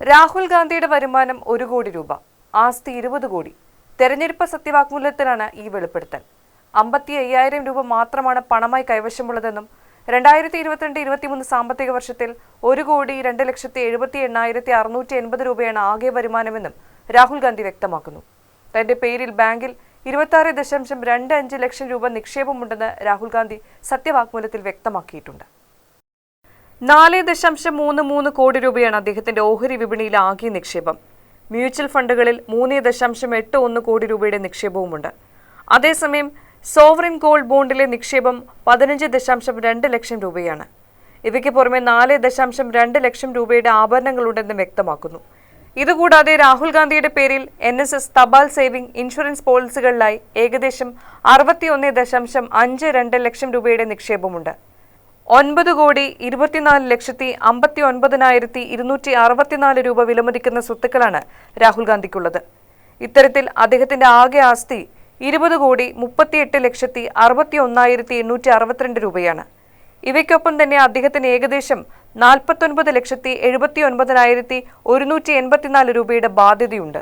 രാഹുൽ ഗാന്ധിയുടെ വരുമാനം ഒരു കോടി രൂപ ആസ്തി ഇരുപത് കോടി. തെരഞ്ഞെടുപ്പ് സത്യവാങ്മൂലത്തിലാണ് ഈ വെളിപ്പെടുത്തൽ. അമ്പത്തി അയ്യായിരം രൂപ മാത്രമാണ് പണമായി കൈവശമുള്ളതെന്നും രണ്ടായിരത്തി ഇരുപത്തിരണ്ട് ഇരുപത്തിമൂന്ന് സാമ്പത്തിക വർഷത്തിൽ ഒരു കോടി രണ്ട് ലക്ഷത്തി എഴുപത്തി എണ്ണായിരത്തി അറുന്നൂറ്റി എൺപത് രൂപയാണ് ആകെ വരുമാനമെന്നും രാഹുൽ ഗാന്ധി വ്യക്തമാക്കുന്നു. തന്റെ പേരിൽ ബാങ്കിൽ ഇരുപത്തി ദശാംശം രണ്ട് അഞ്ച് ലക്ഷം രൂപ നിക്ഷേപമുണ്ടെന്ന് രാഹുൽ ഗാന്ധി സത്യവാങ്മൂലത്തിൽ വ്യക്തമാക്കിയിട്ടുണ്ട്. നാല് ദശാംശം മൂന്ന് മൂന്ന് കോടി രൂപയാണ് അദ്ദേഹത്തിന്റെ ഓഹരി വിപണിയിൽ ആകെ നിക്ഷേപം. മ്യൂച്വൽ ഫണ്ടുകളിൽ മൂന്ന് ദശാംശം എട്ട് ഒന്ന് കോടി രൂപയുടെ നിക്ഷേപവുമുണ്ട്. അതേസമയം സോവറിൻ ഗോൾഡ് ബോണ്ടിലെ നിക്ഷേപം പതിനഞ്ച് ദശാംശം രണ്ട് ലക്ഷം രൂപയാണ്. ഇവയ്ക്ക് പുറമെ നാല് ദശാംശം രണ്ട് ലക്ഷം രൂപയുടെ ആഭരണങ്ങളുണ്ടെന്ന് വ്യക്തമാക്കുന്നു. ഇതുകൂടാതെ രാഹുൽ ഗാന്ധിയുടെ പേരിൽ എൻ എസ് എസ് തപാൽ സേവിംഗ് ഇൻഷുറൻസ് പോളിസികളിലായി ഏകദേശം അറുപത്തിയൊന്ന് ദശാംശം അഞ്ച് രണ്ട് ലക്ഷം രൂപയുടെ നിക്ഷേപമുണ്ട്. ഒൻപത് കോടി ഇരുപത്തിനാല് ലക്ഷത്തി അമ്പത്തി ഒൻപതിനായിരത്തി ഇരുന്നൂറ്റി അറുപത്തിനാല് രൂപ വിലമതിക്കുന്ന സ്വത്തുക്കളാണ് രാഹുൽ ഗാന്ധിക്കുള്ളത്. ഇത്തരത്തിൽ അദ്ദേഹത്തിന്റെ ആകെ ആസ്തി ഇരുപത് കോടി മുപ്പത്തിയെട്ട് ലക്ഷത്തി അറുപത്തി ഒന്നായിരത്തി എണ്ണൂറ്റി അറുപത്തിരണ്ട് രൂപയാണ്. ഇവയ്ക്കൊപ്പം തന്നെ അദ്ദേഹത്തിന് ഏകദേശം നാൽപ്പത്തൊൻപത് ലക്ഷത്തി എഴുപത്തി ഒൻപതിനായിരത്തി ഒരുന്നൂറ്റി എൺപത്തിനാല് രൂപയുടെ ബാധ്യതയുണ്ട്.